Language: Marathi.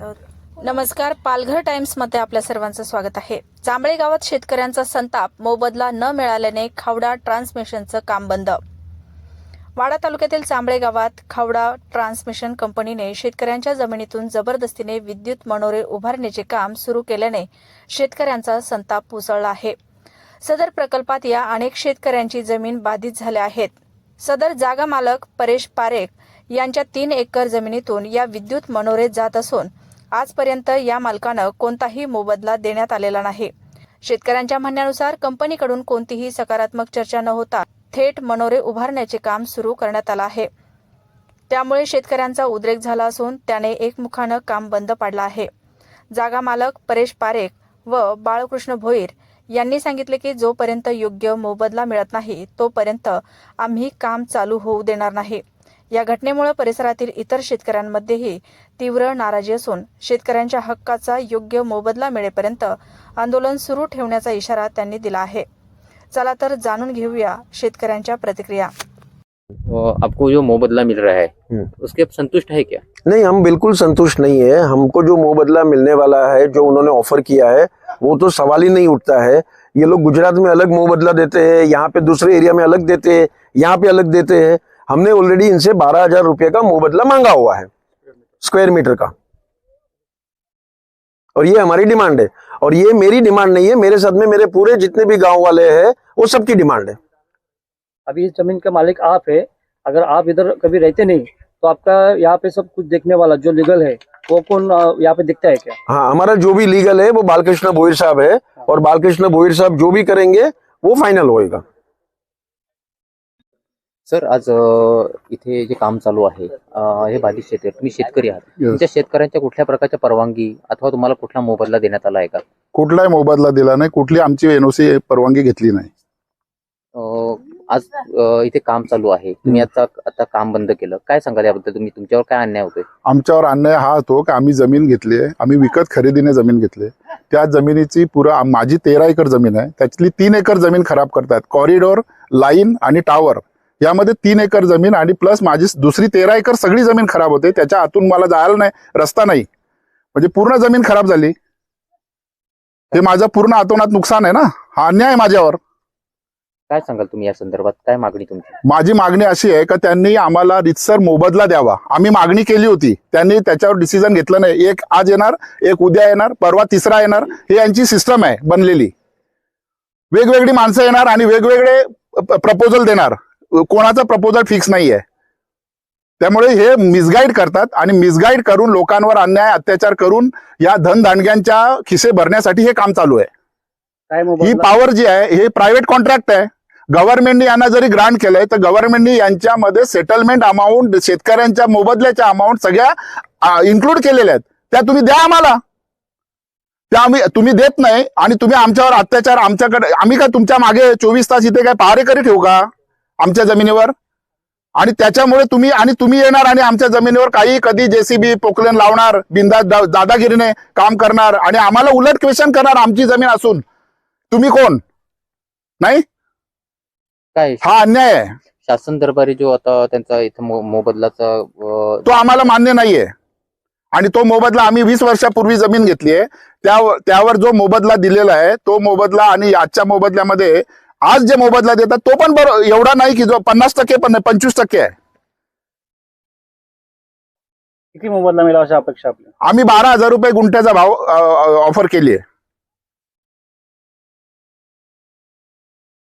नमस्कार पालघर टाइम्समध्ये आपल्या सर्वांचं स्वागत आहे. जांभळे गावात शेतकऱ्यांचा संताप मोबदला न मिळाल्याने खावडा ट्रान्समिशनचं काम बंद. वाडा तालुक्यातील चांबळे गावात खावडा ट्रान्समिशन कंपनीने शेतकऱ्यांच्या जमिनीतून जबरदस्तीने विद्युत मनोरे उभारण्याचे काम सुरू केल्याने शेतकऱ्यांचा संताप उसळला आहे. सदर प्रकल्पात या अनेक शेतकऱ्यांची जमीन बाधित झाल्या आहेत. सदर जागा मालक परेश पारेख यांच्या तीन एकर जमिनीतून या विद्युत मनोरे जात असून आजपर्यंत या मालकानं कोणताही मोबदला देण्यात आलेला नाही. शेतकऱ्यांच्या म्हणण्यानुसार कंपनीकडून कोणतीही सकारात्मक चर्चा न होता थेट मनोरे उभारण्याचे काम सुरू करण्यात आलं आहे. त्यामुळे शेतकऱ्यांचा उद्रेक झाला असून त्याने एकमुखानं काम बंद पाडलं आहे. जागा मालक परेश पारेख व बाळकृष्ण भोईर यांनी सांगितले की जोपर्यंत योग्य मोबदला मिळत नाही तोपर्यंत आम्ही काम चालू होऊ देणार नाही. या घटनेमुळे परिसरातील इतर शेतकऱ्यांमध्येही तीव्र नाराजी असून शेतकऱ्यांच्या हक्काचा योग्य मोबदला मिळेपर्यंत आंदोलन सुरू ठेवण्याचा इशारा त्यांनी दिला आहे. चला तर जाणून घेऊया शेतकऱ्यांच्या प्रतिक्रिया. आपको जो मुबदला मिल रहा है हम्म। उसके आप संतुष्ट है क्या? नहीं हम बिल्कुल संतुष्ट नहीं है। हमको जो मोबदला मिलने वाला है जो उन्होंने ऑफ़र किया है वो तो सवाल ही नहीं उठता है। ये लोग गुजरात में अलग मुबदला देते हैं यहाँ पे दूसरे एरिया में अलग देते हैं यहाँ पे अलग देते हैं। हमने ऑलरेडी इनसे बारह हज़ार रुपये का मुबदला मांगा हुआ है। स्क्वायर मीटर का। और ये हमारी डिमांड है। और ये मेरी डिमांड नहीं है मेरे साथ में मेरे पूरे जितने भी गाँव वाले हैं वो सबकी डिमांड है। अभी इस ज़मीन का मालिक आप है। अगर आप इधर कभी रहते नहीं तो आपका यहाँ पे सब कुछ देखने वाला जो लीगल है वो कौन यहाँ पे दिखता है क्या? हाँ हमारा जो भी लीगल है वो बालकृष्ण भोईर साहब है। और बालकृष्ण भोईर साहब जो भी करेंगे वो फाइनल होएगा। सर आज इथे जे काम चालू आहे हे बाधित शेतकरी तुम्ही शेतकरी आहात. तुमच्या शेतकऱ्यांच्या कुठल्या प्रकारच्या परवानगी अथवा तुम्हाला कुठला मोबदला देण्यात आला आहे का? कुठलाही मोबदला दिला नाही कुठली आमची एनओसी परवानगी घेतली नाही. अ, आज अ, इथे काम चालू आहे. तुम्ही आता आता काम बंद केलं. काय सांगाल याबद्दल? तुम्ही तुमच्यावर काय अन्याय होतोय? आमच्यावर अन्याय हा होतो की आम्ही जमीन घेतली आहे. आम्ही विकत खरेदीने जमीन घेतली त्या जमिनीची पुरा माझी तेरा एकर जमीन आहे. त्यातली तीन एकर जमीन खराब करतात कॉरिडॉर लाईन आणि टावर यामध्ये तीन एकर जमीन आणि प्लस माझी दुसरी तेरा एकर सगळी जमीन खराब होते. त्याच्या आतून मला जायला नाही रस्ता नाही. म्हणजे पूर्ण जमीन खराब झाली. हे माझं पूर्ण आतोनात नुकसान आहे ना? हा अन्याय माझ्यावर. काय सांगाल तुम्ही या संदर्भात? काय मागणी तुमची? माझी मागणी अशी आहे का त्यांनी आम्हाला रितसर मोबदला द्यावा. आम्ही मागणी केली होती. त्यांनी त्याच्यावर डिसिजन घेतलं नाही. एक आज येणार एक उद्या येणार परवा तिसरा येणार. हे यांची सिस्टम आहे बनलेली. वेगवेगळी माणसं येणार आणि वेगवेगळे प्रपोजल देणार. कोणाचा प्रपोजल फिक्स नाही आहे त्यामुळे हे मिसगाईड करतात आणि मिसगाईड करून लोकांवर अन्याय अत्याचार करून या धनदांडग्यांच्या खिसे भरण्यासाठी हे काम चालू आहे. ही पॉवर जी आहे हे प्रायव्हेट कॉन्ट्रॅक्ट आहे. गव्हर्नमेंटने यांना जरी ग्रांट केलंय तर गव्हर्नमेंटने यांच्यामध्ये सेटलमेंट अमाऊंट शेतकऱ्यांच्या मोबदल्याच्या अमाऊंट सगळ्या इन्क्लूड केलेल्या आहेत. त्या तुम्ही द्या आम्हाला. त्या आम्ही तुम्ही देत नाही आणि तुम्ही आमच्यावर अत्याचार आमच्याकडे आम्ही काय तुमच्या मागे चोवीस तास इथे काय पहारेकरी ठेवू का? आमच्या जमिनीवर. आणि त्याच्यामुळे तुम्ही आणि तुम्ही येणार आणि आमच्या जमिनीवर काही कधी जेसीबी पोकलेन लावणार बिंदा दादागिरीने काम करणार आणि आम्हाला उलट क्वेश्चन करणार आमची जमीन असून. तुम्ही कोण? नाही? काय? हा अन्याय आहे. शासन दरबारी जो आता त्यांचा इथं मो- मोबदलाचा अ, तो आम्हाला मान्य नाहीये. आणि तो मोबदला आम्ही वीस वर्षापूर्वी जमीन घेतली आहे त्यावर त्यावर जो मोबदला दिलेला आहे तो मोबदला आणि आजच्या मोबदल्यामध्ये आज जे मोबदला देतात तो पण बरो एवढा नाही की जो पन्नास टक्के पण नाही पंचवीस टक्के आहे. किती मोबदला मिळावा अशी अपेक्षा आपली आम्ही बारा हजार रुपये गुंठ्याचा भाव ऑफर केली आहे